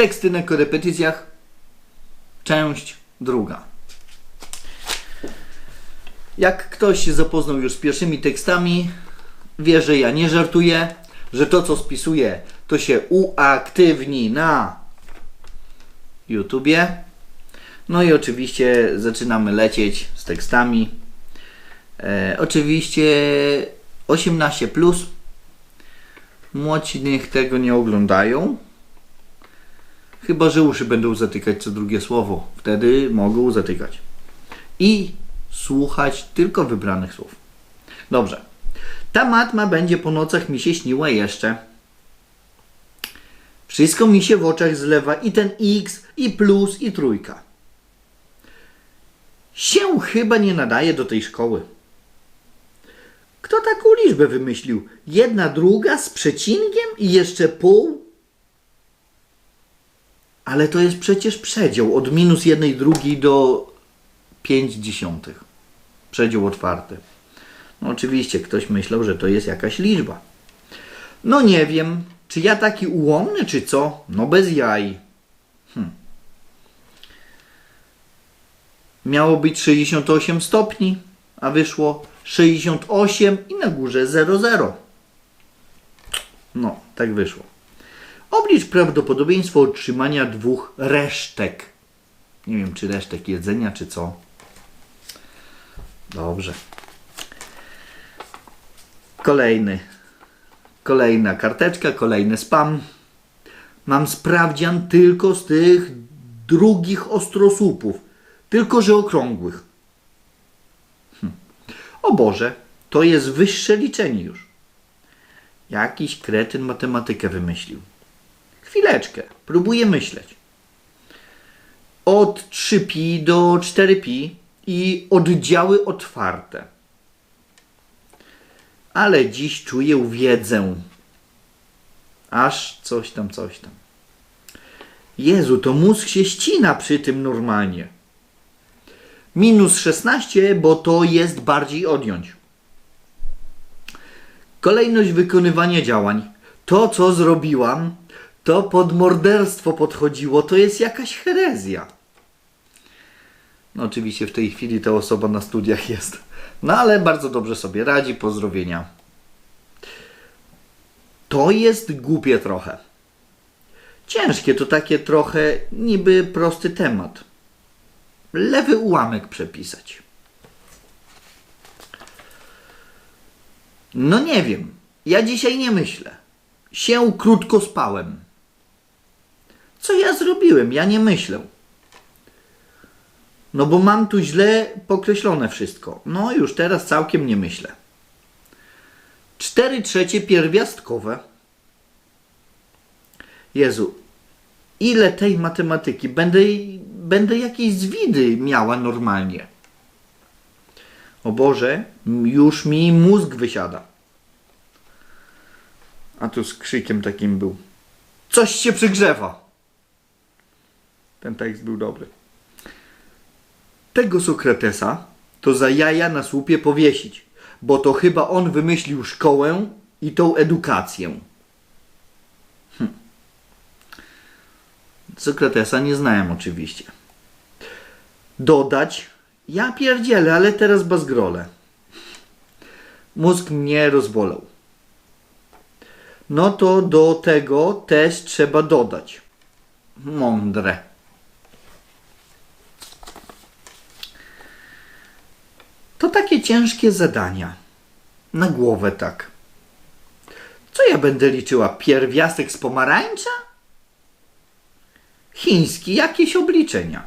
Teksty na korepetycjach. Część druga. Jak ktoś się zapoznał już z pierwszymi tekstami, wie, że ja nie żartuję, że to co spisuję, to się uaktywni na YouTubie. No i oczywiście zaczynamy lecieć z tekstami. E, oczywiście 18 plus. Młodzi niech tego nie oglądają. Chyba, że uszy będą zatykać co drugie słowo. Wtedy mogą zatykać. I słuchać tylko wybranych słów. Dobrze. Ta matma będzie po nocach mi się śniła jeszcze. Wszystko mi się w oczach zlewa i ten X, i plus, i trójka. Się chyba nie nadaje do tej szkoły. Kto taką liczbę wymyślił? Jedna druga z przecinkiem i jeszcze pół? Ale to jest przecież przedział od minus jednej drugiej do 5 dziesiątych. Przedział otwarty. No oczywiście ktoś myślał, że to jest jakaś liczba. No nie wiem, czy ja taki ułomny, czy co? No bez jaj. Hm. Miało być 68 stopni, a wyszło 68 i na górze 00. No, tak wyszło. Oblicz prawdopodobieństwo otrzymania dwóch resztek. Nie wiem, czy resztek jedzenia, czy co. Dobrze. Kolejny. Kolejna karteczka, kolejny spam. Mam sprawdzian tylko z tych drugich ostrosłupów. Tylko, że okrągłych. Hm. O Boże, to jest wyższe liczenie już. Jakiś kretyn matematykę wymyślił. Chwileczkę, próbuję myśleć. Od 3pi do 4pi i oddziały otwarte. Ale dziś czuję wiedzę. Aż coś tam, coś tam. Jezu, to mózg się ścina przy tym normalnie. Minus 16, bo to jest bardziej odjąć. Kolejność wykonywania działań. To, co zrobiłam, to pod morderstwo podchodziło. To jest jakaś herezja. No oczywiście w tej chwili ta osoba na studiach jest. No ale bardzo dobrze sobie radzi. Pozdrowienia. To jest głupie trochę. Ciężkie to takie trochę niby prosty temat. Lewy ułamek przepisać. No nie wiem. Ja dzisiaj nie myślę. Się krótko spałem. Co ja zrobiłem? Ja nie myślę. No bo mam tu źle pokreślone wszystko. No już teraz całkiem nie myślę. Cztery trzecie pierwiastkowe. Jezu, ile tej matematyki? Będę, będę jakieś zwidy miała normalnie. O Boże, już mi mózg wysiada. A tu z krzykiem takim był. Coś się przygrzewa. Ten tekst był dobry. Tego Sokratesa to za jaja na słupie powiesić, bo to chyba on wymyślił szkołę i tą edukację. Hm. Sokratesa nie znałem oczywiście. Dodać, ja pierdzielę, ale teraz bazgrole. Mózg mnie rozbolał. No to do tego też trzeba dodać. Mądre. To ciężkie zadania. Na głowę tak. Co ja będę liczyła? Pierwiastek z pomarańcza? Chiński, jakieś obliczenia.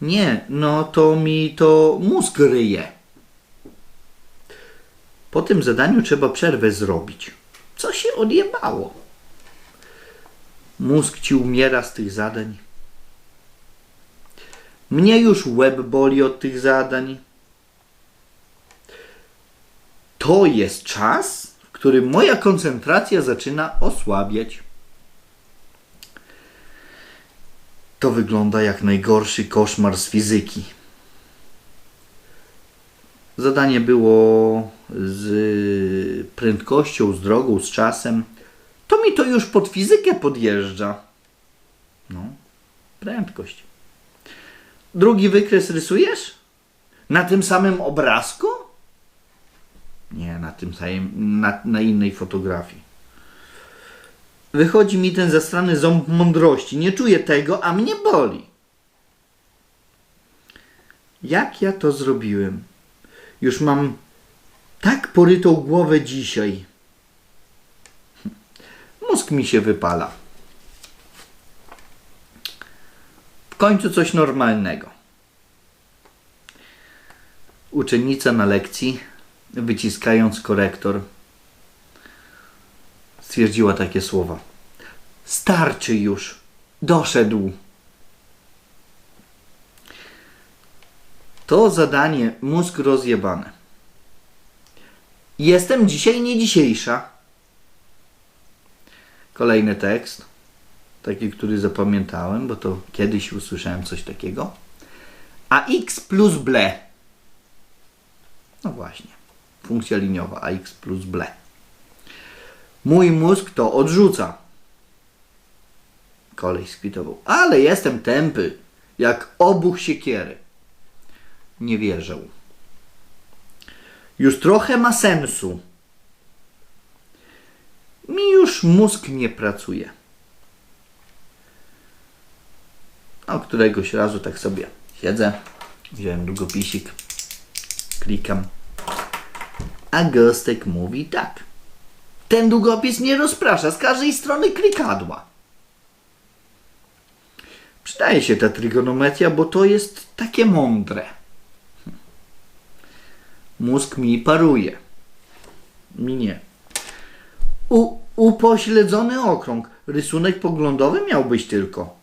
Nie, no to mi to mózg ryje. Po tym zadaniu trzeba przerwę zrobić. Co się odjebało? Mózg ci umiera z tych zadań. Mnie już łeb boli od tych zadań. To jest czas, w którym moja koncentracja zaczyna osłabiać. To wygląda jak najgorszy koszmar z fizyki. Zadanie było z prędkością, z drogą, z czasem. To mi to już pod fizykę podjeżdża. No, prędkość. Drugi wykres rysujesz? Na tym samym obrazku? Tym samym, na, na innej fotografii. Wychodzi mi ten zastrany ząb mądrości. Nie czuję tego, a mnie boli. Jak ja to zrobiłem? Już mam tak porytą głowę dzisiaj. Mózg mi się wypala. W końcu coś normalnego. Uczennica na lekcji, wyciskając korektor, stwierdziła takie słowa. Starczy już. Doszedł. To zadanie mózg rozjebane. Jestem dzisiaj nie dzisiejsza. Kolejny tekst, taki, który zapamiętałem, bo to kiedyś usłyszałem coś takiego. A x plus ble. No właśnie, funkcja liniowa ax plus ble. Mój mózg to odrzuca. Koleś skwitował. Ale jestem tępy, jak obuch siekiery. Nie wierzę. Już trochę ma sensu. Mi już mózg nie pracuje. A któregoś razu tak sobie siedzę, wziąłem długopisik, klikam, a Gostek mówi tak. Ten długopis nie rozprasza z każdej strony klikadła. Przydaje się ta trygonometria, bo to jest takie mądre. Mózg mi paruje. Mi nie. U, upośledzony okrąg. Rysunek poglądowy miał być tylko.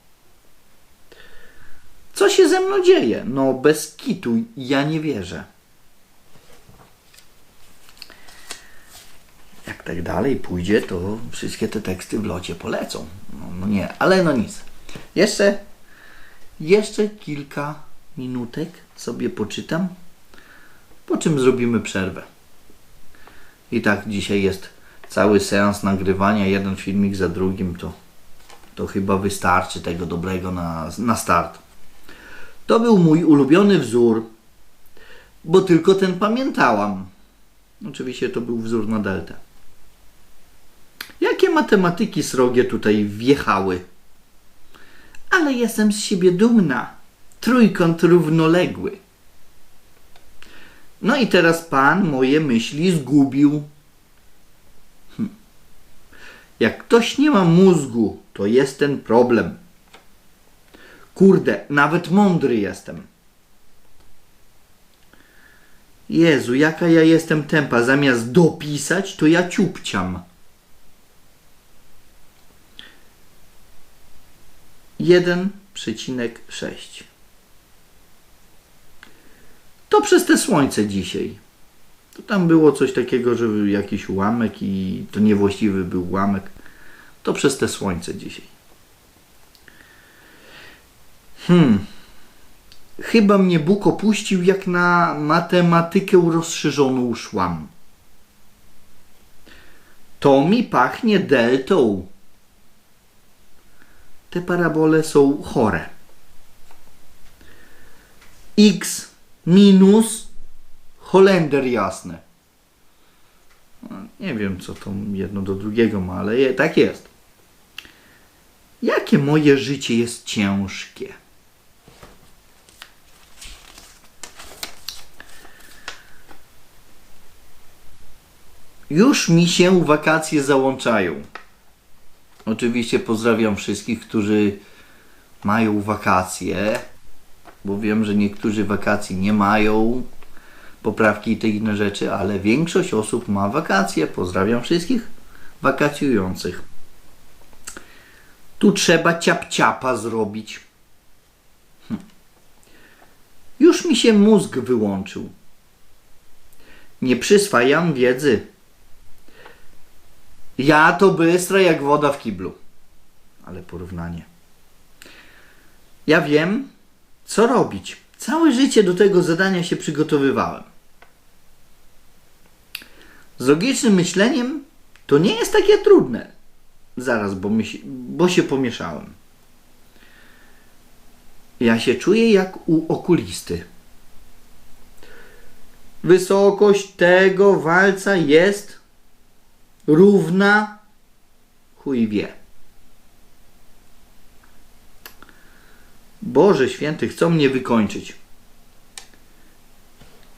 Co się ze mną dzieje? No bez kitu, ja nie wierzę. Tak dalej pójdzie, to wszystkie te teksty w locie polecą. No, no nie, ale no nic. Jeszcze, jeszcze kilka minutek sobie poczytam, po czym zrobimy przerwę. I tak dzisiaj jest cały seans nagrywania, jeden filmik za drugim, to, to chyba wystarczy tego dobrego na, na start. To był mój ulubiony wzór, bo tylko ten pamiętałam. Oczywiście to był wzór na deltę. Matematyki srogie tutaj wjechały? Ale jestem z siebie dumna. Trójkąt równoległy. No i teraz pan moje myśli zgubił. Hm. Jak ktoś nie ma mózgu, to jest ten problem. Kurde, nawet mądry jestem. Jezu, jaka ja jestem tempa. Zamiast dopisać, to ja ciupciam. 1,6. To przez te słońce dzisiaj. To tam było coś takiego, że jakiś ułamek i to niewłaściwy był ułamek. To przez te słońce dzisiaj. Hmm. Chyba mnie Bóg opuścił, jak na matematykę rozszerzoną szłam. To mi pachnie deltą. Te parabole są chore. X minus Holender jasne. No, nie wiem, co to jedno do drugiego ma, ale je, tak jest. Jakie moje życie jest ciężkie. Już mi się wakacje załączają. Oczywiście pozdrawiam wszystkich, którzy mają wakacje, bo wiem, że niektórzy wakacji nie mają, poprawki i te inne rzeczy, ale większość osób ma wakacje. Pozdrawiam wszystkich wakacjujących. Tu trzeba ciap-ciapa zrobić. Hm. Już mi się mózg wyłączył. Nie przyswajam wiedzy. Ja to bystre jak woda w kiblu. Ale porównanie. Ja wiem, co robić. Całe życie do tego zadania się przygotowywałem. Z logicznym myśleniem to nie jest takie trudne. Zaraz, bo, się, bo się pomieszałem. Ja się czuję jak u okulisty. Wysokość tego walca jest równa chuj wie. Boże święty, chcą mnie wykończyć.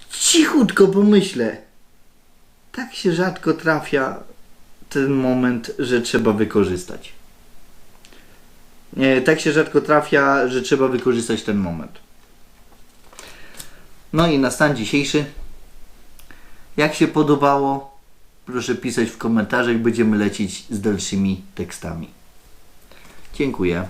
Cichutko pomyślę. Tak się rzadko trafia ten moment, że trzeba wykorzystać. Nie, tak się rzadko trafia, że trzeba wykorzystać ten moment. No i na stan dzisiejszy. Jak się podobało? Proszę pisać w komentarzach, będziemy lecieć z dalszymi tekstami. Dziękuję.